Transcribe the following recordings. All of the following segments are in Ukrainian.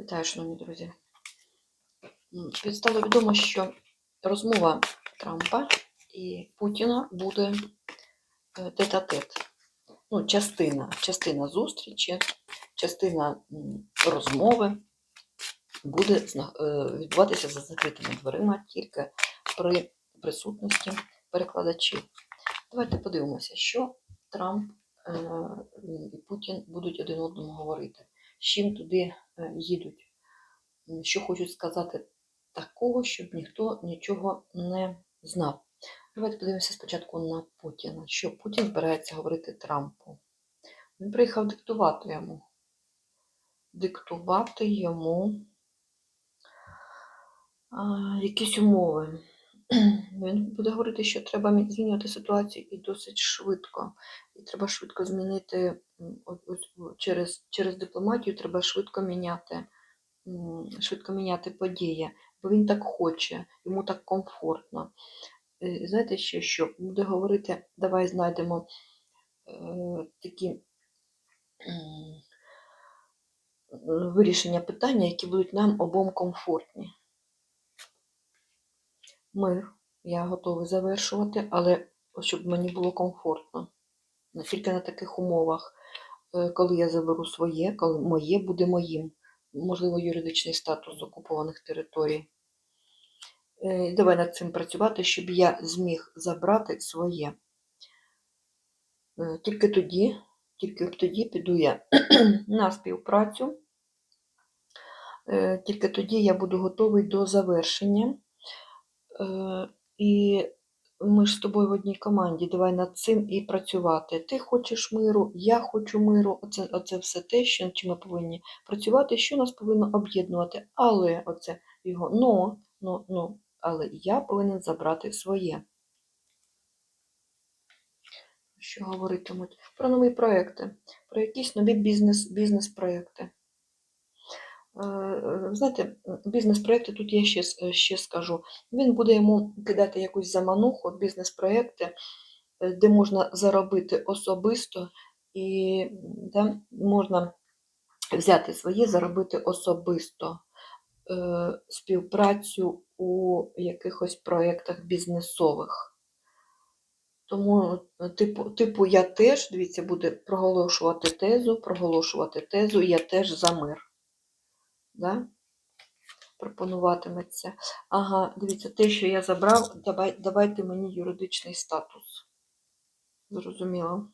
Вітаю, шановні друзі. Стало відомо, що розмова Трампа і Путіна буде е, тет-а-тет. Ну, частина, частина зустрічі, частина розмови буде е, відбуватися за закритими дверима тільки при присутності перекладачів. Давайте подивимося, що Трамп е, і Путін будуть один одному говорити, з чим туди їдуть, що хочуть сказати такого, щоб ніхто нічого не знав. Давайте подивимося спочатку на Путіна. Що Путін збирається говорити Трампу? Він приїхав диктувати йому. Диктувати йому а, якісь умови. Він буде говорити, що треба змінювати ситуацію і досить швидко. І треба швидко змінити через, через дипломатію, треба швидко міняти, швидко міняти події, бо він так хоче, йому так комфортно. Е, Знаєте ще що? Буде говорити, давай знайдемо е, такі е, вирішення питання, які будуть нам обом комфортні. Мир я готовий завершувати, але щоб мені було комфортно. Тільки на таких умовах, е, коли я заберу своє, коли моє буде моїм, можливо, юридичний статус окупованих територій. Е, Давай над цим працювати, щоб я зміг забрати своє. Е, Тільки тоді, тільки тоді піду я на співпрацю. Тільки тоді я буду готовий до завершення. Е, І ми ж з тобою в одній команді. Давай над цим і працювати. Ти хочеш миру, я хочу миру. Оце, оце все те, що чим ми повинні працювати, що нас повинно об'єднувати. Але оце його ну, ну, ну, але я повинен забрати своє. Що говоритимуть? Про нові проекти, про якісь нові бізнес, бізнес-проекти. Знаєте, бізнес-проекти, тут я ще, ще скажу. Він буде йому кидати якусь замануху, бізнес-проекти, е, де можна заробити особисто і да, можна взяти своє, заробити особисто е, співпрацю у якихось проєктах бізнесових. Тому, е, типу, типу, я теж, дивіться, буде проголошувати тезу, проголошувати тезу, я теж за мир. Да? Пропонуватиметься. Ага, дивіться, те, що я забрав, давай, давайте мені юридичний статус. Зрозуміло.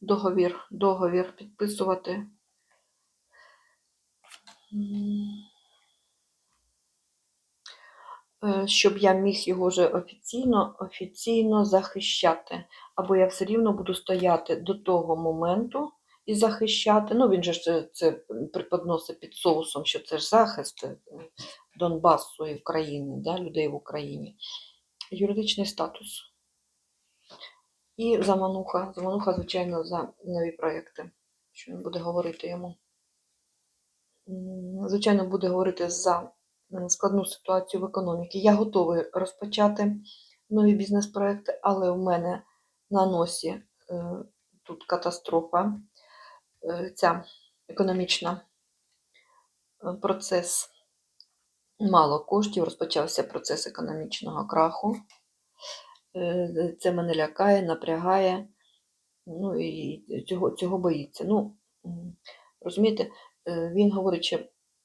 Договір, договір підписувати. Е, Щоб я міг його вже офіційно, офіційно захищати. Або я все рівно буду стояти до того моменту і захищати. Ну, він же це, це преподносить під соусом, що це ж захист е, Донбасу і України, да, людей в Україні. Юридичний статус. І замануха. Замануха, звичайно, за нові проєкти. Що він буде говорити йому? Звичайно, буде говорити за складну ситуацію в економіці. Я готовий розпочати нові бізнес-проекти, але в мене на носі е, тут катастрофа, ця економічна е, процес. Мало коштів, розпочався процес економічного краху. Е, Це мене лякає, напрягає, ну і цього, цього боїться. Ну, розумієте, е, він говорить, що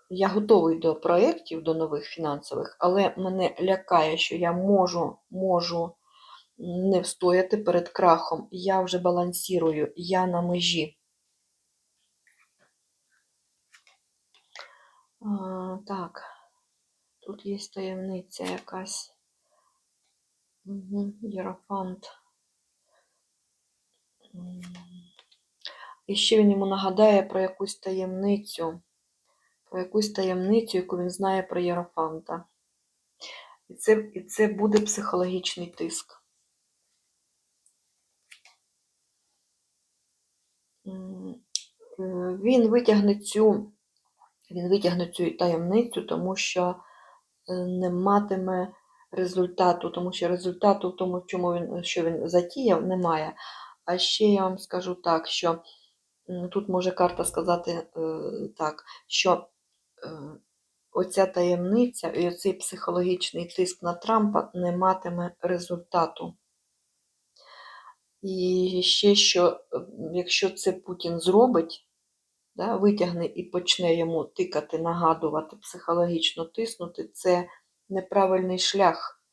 я готовий до проєктів, до нових фінансових, але мене лякає, що я можу, можу не встояти перед крахом. Я вже балансірую, я на межі. А, так, тут є таємниця якась. Єрофант. І ще він йому нагадає про якусь таємницю, про якусь таємницю, яку він знає про Єрофанта. І це, і це буде психологічний тиск. Е, Він витягне цю, він витягне цю таємницю, тому що е, не матиме результату, тому що результату в тому, чому він, що він затіяв, немає. А ще я вам скажу так, що тут може карта сказати е, так, що е, оця таємниця і оцей психологічний тиск на Трампа не матиме результату. І ще що, якщо це Путін зробить, да, витягне і почне йому тикати, нагадувати, психологічно тиснути, це неправильний шлях.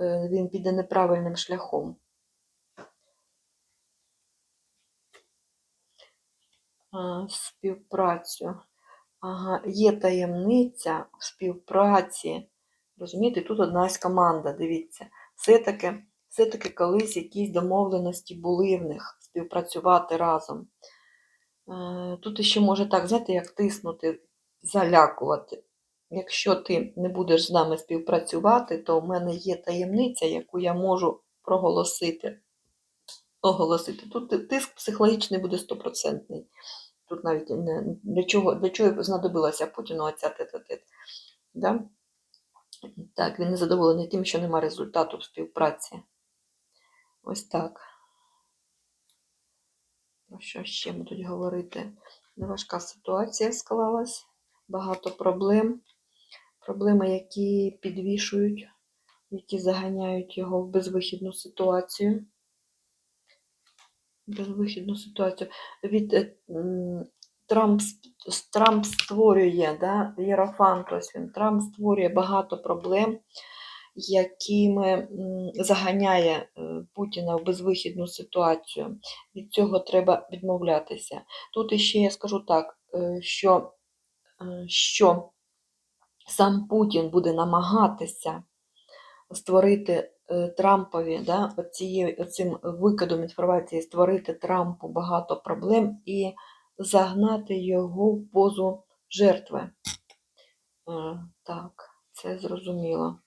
Е, Він піде неправильним шляхом. Співпрацю. Ага, є таємниця в співпраці. Розумієте, тут одна із команда, дивіться. Все-таки, все-таки колись якісь домовленості були в них співпрацювати разом. Е, Тут ще може так, знаєте, як тиснути, залякувати. Якщо ти не будеш з нами співпрацювати, то в мене є таємниця, яку я можу проголосити. Оголосити. Тут тиск психологічний буде стопроцентний. Тут навіть не, для чого, для чого знадобилася Путіну оця тет-а-тет. Да? Так, він не задоволений тим, що нема результату в співпраці. Ось так. Про що ще будуть говорити? Неважка ситуація склалась, багато проблем. Проблеми, які підвішують, які заганяють його в безвихідну ситуацію. Безвихідну ситуацію. Від е, Трамп, Трамп створює, да, Єрофант, ось він, Трамп створює багато проблем, якими заганяє е, Путіна в безвихідну ситуацію. Від цього треба відмовлятися. Тут іще я скажу так, е, що, е, що сам Путін буде намагатися створити Трампові, да, оцим викидом інформації, створити Трампу багато проблем і загнати його в позу жертви. Так, це зрозуміло.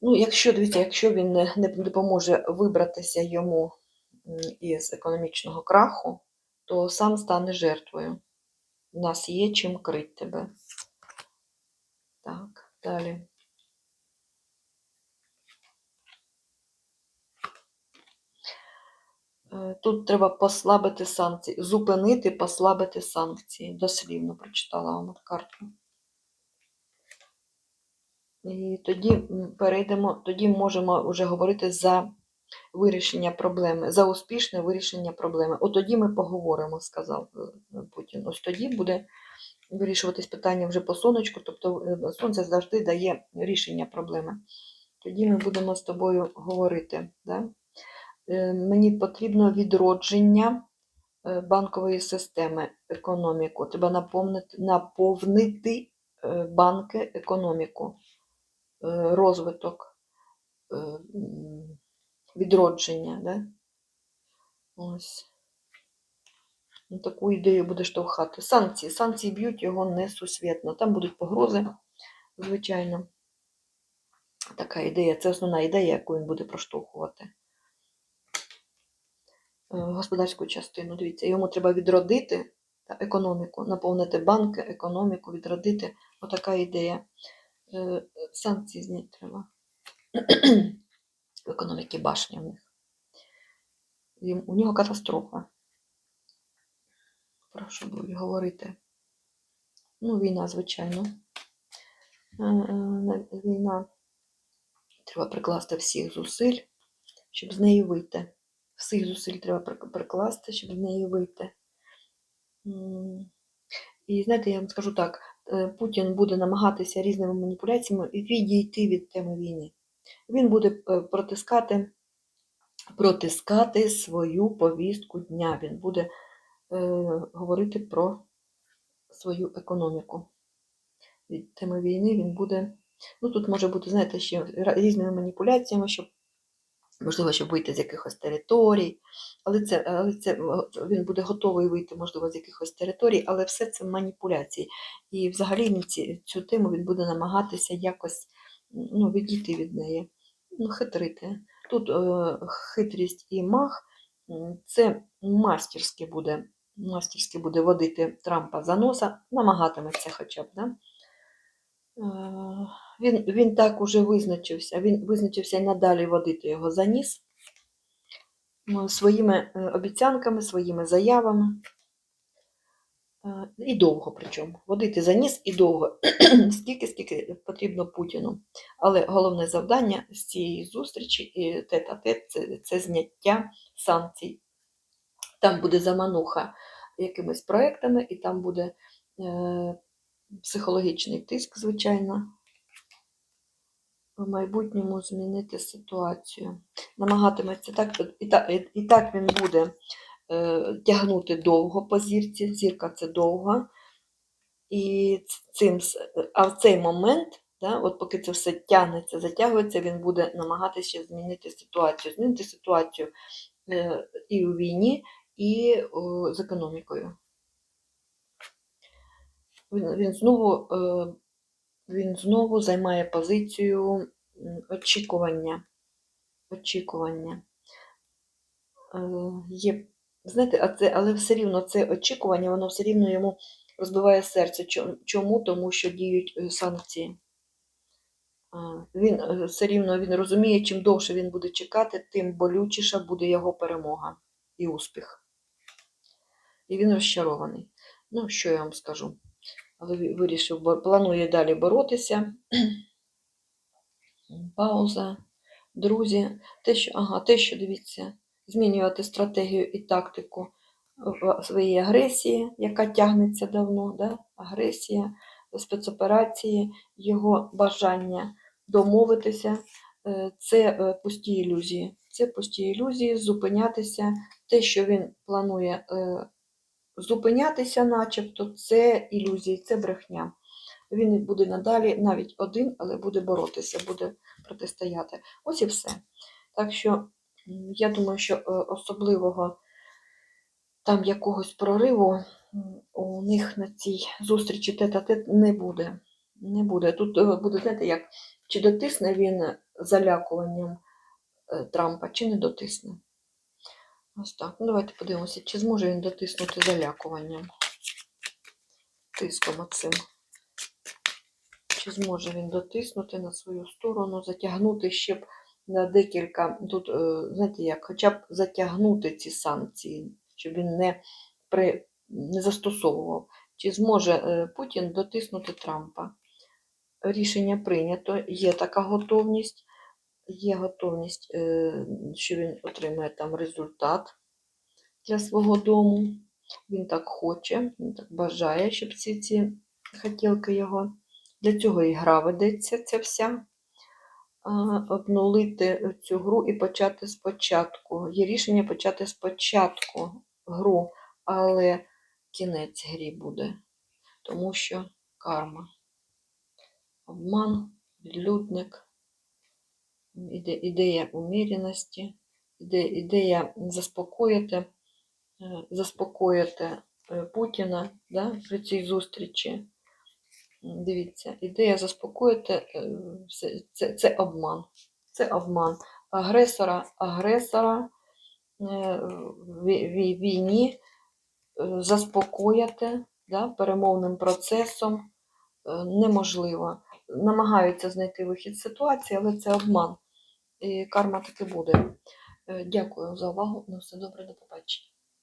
Ну, якщо дивіться, якщо він не, допоможе вибратися йому із економічного краху, то сам стане жертвою. У нас є чим крити тебе. Так, далі. Е, Тут треба послабити санкції, зупинити, послабити санкції. Дослівно прочитала вам карту. І тоді перейдемо, тоді можемо вже говорити за вирішення проблеми, за успішне вирішення проблеми. От тоді ми поговоримо, сказав е, Путін. Ось тоді буде вирішуватись питання вже по сонечку, тобто е, сонце завжди дає рішення проблеми. Тоді ми будемо з тобою говорити. Да? Е, Мені потрібно відродження банкової системи, економіку. Треба наповнити, наповнити банки економіку, розвиток, е, відродження. Да? Ось. Ну, Таку ідею буде штовхати. Санкції. Санкції б'ють його несусвітно. Там будуть погрози, звичайно. Така ідея. Це основна ідея, яку він буде проштовхувати. Е, Господарську частину. Дивіться, йому треба відродити економіку, наповнити банки, економіку, відродити. Отака ідея. Е, Санкції зняти треба. В економіки башня в них. У нього катастрофа. Про що будуть говорити? Ну, війна, звичайно. Е, е, на- Війна. Треба прикласти всіх зусиль, щоб з неї вийти. Всіх зусиль треба прикласти, щоб з неї вийти. І знаєте, я вам скажу так: Путін буде намагатися різними маніпуляціями відійти від теми війни. Він буде е, протискати, протискати свою повістку дня. Він буде е, говорити про свою економіку. Від теми війни він буде. Ну, тут може бути, знаєте, ще різними маніпуляціями, щоб, можливо, щоб вийти з якихось територій. Але це, але це він буде готовий вийти, можливо, з якихось територій, але все це маніпуляції. І взагалі ці, цю тему він буде намагатися якось ну, відійти від неї, ну, хитрити. Тут е, хитрість і мах це мастерськи буде, мастерськи буде водити Трампа за носа, намагатиметься хоча б. Да? Е, Він, він так уже визначився. Він визначився і надалі водити його за ніс ну, своїми е, обіцянками, своїми заявами. Е, І довго причому. Водити за ніс і довго. скільки, скільки потрібно Путіну. Але головне завдання з цієї зустрічі і тет-а-тет це, це зняття санкцій. Там буде замануха якимись проектами, і там буде е, психологічний тиск, звичайно. В майбутньому змінити ситуацію. Намагатиметься так, і так, і так він буде е, тягнути довго по зірці. Зірка це довго. І цим, а в цей момент, да, от поки це все тягнеться, затягується, він буде намагатися змінити ситуацію. Змінити ситуацію е, і у війні, і о, з економікою. Він, він, знову, е, він знову займає позицію очікування. Очікування. Е, Є, знаєте, це, але все рівно це очікування, воно все рівно йому розбиває серце. Чому? Тому що діють е, санкції. Він е, все рівно він розуміє, чим довше він буде чекати, тим болючіша буде його перемога і успіх. І він розчарований. Ну, що я вам скажу? Але вирішив, планує далі боротися. Пауза. Друзі, те, що, ага, те, що дивіться, змінювати стратегію і тактику в своїй агресії, яка тягнеться давно, да? агресія, спецоперації, його бажання домовитися, е, це е, пусті ілюзії. Це пусті ілюзії, зупинятися. Те, що він планує е, зупинятися, начебто, це ілюзії, це брехня. Він буде надалі навіть один, але буде боротися, буде протистояти. Ось і все. Так що я думаю, що е, особливого там якогось прориву у них на цій зустрічі тет-а-тет не буде. Не буде. Тут е, буде, знаєте, як чи дотисне він залякуванням е, Трампа, чи не дотисне. Ось так. Ну, давайте подивимося, чи зможе він дотиснути залякуванням. Тиском оцим. Чи зможе він дотиснути на свою сторону, затягнути ще б на декілька, тут, е, знаєте як, хоча б затягнути ці санкції, щоб він не, при, не застосовував. Чи зможе е, Путін дотиснути Трампа? Рішення прийнято, є така готовність, є готовність, е, що він отримає там результат для свого дому. Він так хоче, він так бажає, щоб всі ці хотілки його. Для цього і гра ведеться ця вся. Обнулити цю гру і почати спочатку. Є рішення почати спочатку гру, але кінець грі буде, тому що карма. Обман, відлюдник, іде, ідея уміряності, іде, ідея заспокоїти, е, заспокоїти е, Путіна да, при цій зустрічі. Дивіться, ідея заспокоїти е, це, це, обман. Це обман агресора, агресора в ві- ві- війні заспокоїти да, перемовним процесом неможливо. Намагаються знайти вихід з ситуації, але це обман. І карма таки буде. Е, Дякую за увагу. На все добре, до побачення.